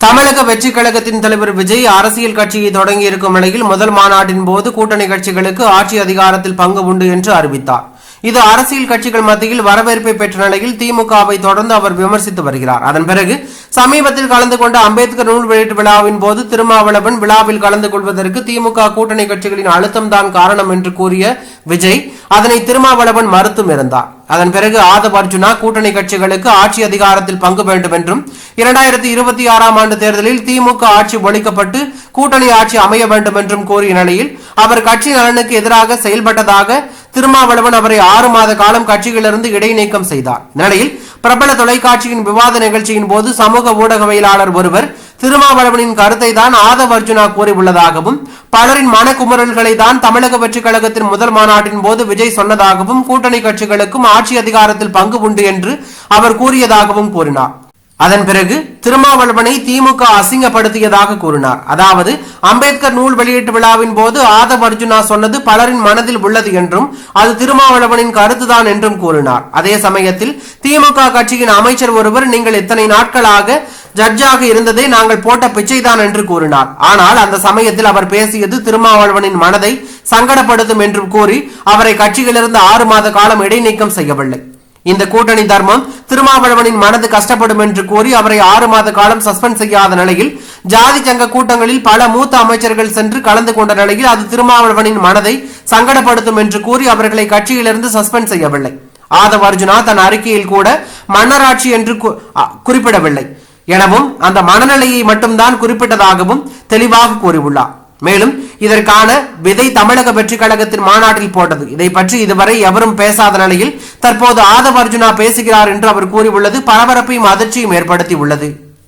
தமிழக வெற்றி கழகத்தின் தலைவர் விஜய் அரசியல் கட்சியை தொடங்கியிருக்கும் நிலையில் முதல் மாநாட்டின் போது கூட்டணி கட்சிகளுக்கு ஆட்சி அதிகாரத்தில் பங்கு உண்டு என்று அறிவித்தார். இது அரசியல் கட்சிகள் மத்தியில் வரவேற்பை பெற்ற நிலையில் திமுகவை தொடர்ந்து அவர் விமர்சித்து வருகிறார். அதன் பிறகு சமீபத்தில் கலந்து கொண்ட அம்பேத்கர் நூல் வெளியீட்டு விழாவின் போது திருமாவளவன் விழாவில் கலந்து கொள்வதற்கு திமுக கூட்டணி கட்சிகளின் அழுத்தம்தான் காரணம் என்று கூறிய விஜய் அதனை திருமாவளவன் மறுத்தும் இருந்தார். அதன் பிறகு ஆதப் அர்ஜுனா கூட்டணி கட்சிகளுக்கு ஆட்சி அதிகாரத்தில் பங்கு வேண்டும் என்றும் இரண்டாயிரத்தி இருபத்தி ஆறாம் ஆண்டு தேர்தலில் திமுக ஆட்சி ஒழிக்கப்பட்டு கூட்டணி ஆட்சி அமைய வேண்டும் என்றும் கூறிய நிலையில் அவர் கட்சி நலனுக்கு எதிராக செயல்பட்டதாக திருமாவளவன் அவரை ஆறு மாத காலம் கட்சியிலிருந்து இடைநீக்கம் செய்தார். நிலையில் பிரபல தொலைக்காட்சியின் விவாத நிகழ்ச்சியின் போது சமூக ஊடகவியலாளர் ஒருவர் திருமாவளவனின் கருத்தை தான் ஆதவ் அர்ஜுனா கூறியுள்ளதாகவும் பலரின் மனக்குமுறல்களை தான் தமிழக வெற்றிக் கழகத்தின் முதல் மாநாட்டின் போது விஜய் சொன்னதாகவும் கூட்டணி கட்சிகளுக்கும் ஆட்சி அதிகாரத்தில் பங்கு உண்டு என்று அவர் கூறியதாகவும் கூறினார். அதன் பிறகு திருமாவளவனை திமுக அசிங்கப்படுத்தியதாக கூறினார். அதாவது அம்பேத்கர் நூல் வெளியீட்டு விழாவின் போது ஆதவ் அர்ஜுனா சொன்னது பலரின் மனதில் உள்ளது என்றும் அது திருமாவளவனின் கருத்துதான் என்றும் கூறினார். அதே சமயத்தில் திமுக கட்சியின் அமைச்சர் ஒருவர் நீங்கள் இத்தனை நாட்களாக ஜட்ஜாக இருந்ததே நாங்கள் போட்ட பிச்சைதான் என்று கூறினார். ஆனால் அந்த சமயத்தில் அவர் பேசியது திருமாவளவனின் மனதை சங்கடப்படுத்தும் என்றும் கூறி அவரை கட்சியிலிருந்து ஆறு மாத காலம் இடைநீக்கம் செய்யவில்லை. இந்த கூட்டணி தர்மம் திருமாவளவனின் மனது கஷ்டப்படும் என்று கூறி அவரை ஆறு மாத காலம் சஸ்பெண்ட் செய்யாத நிலையில் ஜாதி சங்க கூட்டங்களில் பல மூத்த அமைச்சர்கள் சென்று கலந்து கொண்ட நிலையில் அது திருமாவளவனின் மனதை சங்கடப்படுத்தும் என்று கூறி அவர்களை கட்சியிலிருந்து சஸ்பெண்ட் செய்யவில்லை. ஆதவ அர்ஜுனா தன் அறிக்கையில் கூட மன்னராட்சி என்று குறிப்பிடவில்லை. எனவும் அந்த மனநிலையை மட்டும்தான் குறிப்பிட்டதாகவும் தெளிவாக கூறியுள்ளார். மேலும் இதற்கான விதை தமிழக வெற்றிக் கழகத்தின் மாநாட்டில் போட்டது. இதை பற்றி இதுவரை எவரும் பேசாத நிலையில் தற்போது ஆதவ அர்ஜுனா பேசுகிறார் என்று அவர் கூறியுள்ளது. பரபரப்பையும் அதிர்ச்சியும் ஏற்படுத்தி உள்ளது